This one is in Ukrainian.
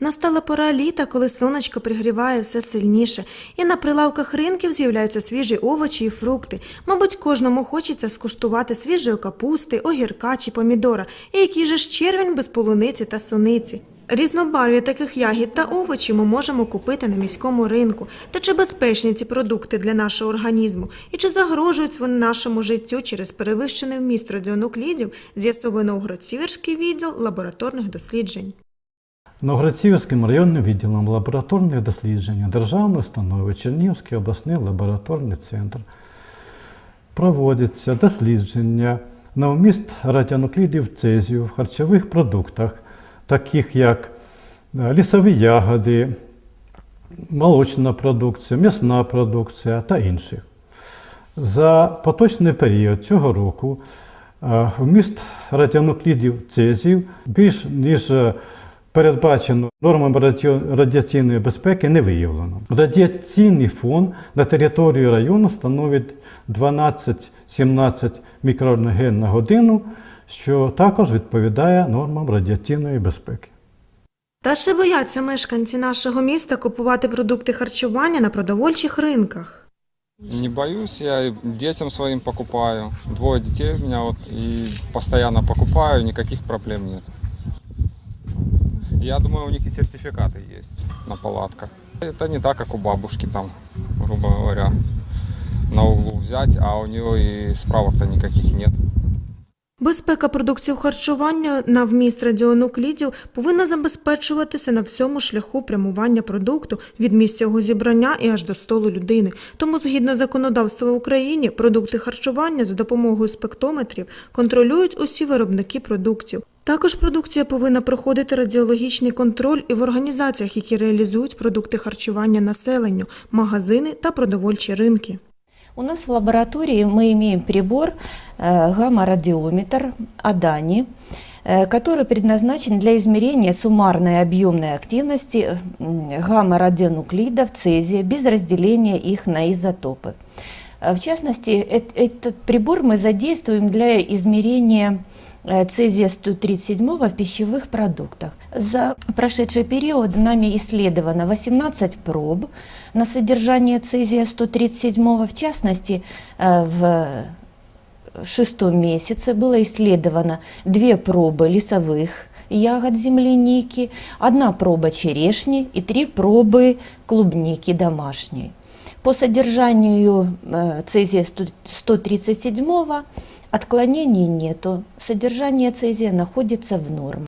Настала пора літа, коли сонечко пригріває все сильніше, і на прилавках ринків з'являються свіжі овочі і фрукти. Мабуть, кожному хочеться скуштувати свіжої капусти, огірка чи помідора, і який же ж червень без полуниці та суниці. Різнобарв'я таких ягід та овочів ми можемо купити на міському ринку. Та чи безпечні ці продукти для нашого організму? І чи загрожують вони нашому життю через перевищений вміст радіонуклідів, з'ясовує Новгород-Сіверський відділ лабораторних досліджень. Новгород-Сіверським районним відділом лабораторних досліджень Державної установи Чернігівський обласний лабораторний центр проводяться дослідження на вміст радіонуклідів цезію в харчових продуктах, таких як е, лісові ягоди, молочна продукція, м'ясна продукція та інших. За поточний період цього року е, вміст радіонуклідів цезію більш ніж е, передбачено нормами радіаційної безпеки не виявлено. Радіаційний фон на території району становить 12-17 мікрорентген на годину, що також відповідає нормам радіаційної безпеки. Та чи бояться мешканці нашого міста купувати продукти харчування на продовольчих ринках? Не боюсь, я и детям своим покупаю. Двое детей у меня вот и постоянно покупаю, никаких проблем нет. Я думаю, у них и сертификаты есть на палатках. Это не так, как у бабушки там, грубо говоря, на углу взять, а у нее и справок-то никаких нет. Безпека продуктів харчування на вміст радіонуклідів повинна забезпечуватися на всьому шляху прямування продукту від місця його зібрання і аж до столу людини. Тому, згідно законодавства в Україні, продукти харчування за допомогою спектометрів контролюють усі виробники продуктів. Також продукція повинна проходити радіологічний контроль і в організаціях, які реалізують продукти харчування населенню, магазини та продовольчі ринки. У нас в лаборатории мы имеем прибор э, гамма-радиометр Адани, э, который предназначен для измерения суммарной объемной активности гамма-радионуклидов цезия без разделения их на изотопы. Э, В частности, эт- этот прибор мы задействуем для измерения э, цезия 137 в пищевых продуктах. За прошедший период нами исследовано 18 проб на содержание цезия 137, в частности, э, в шестом месяце было исследовано две пробы лесовых ягод земляники, одна проба черешни и три пробы клубники домашней. По содержанию э, цезия 100 137 отклонений нету, содержание цезия находится в норме.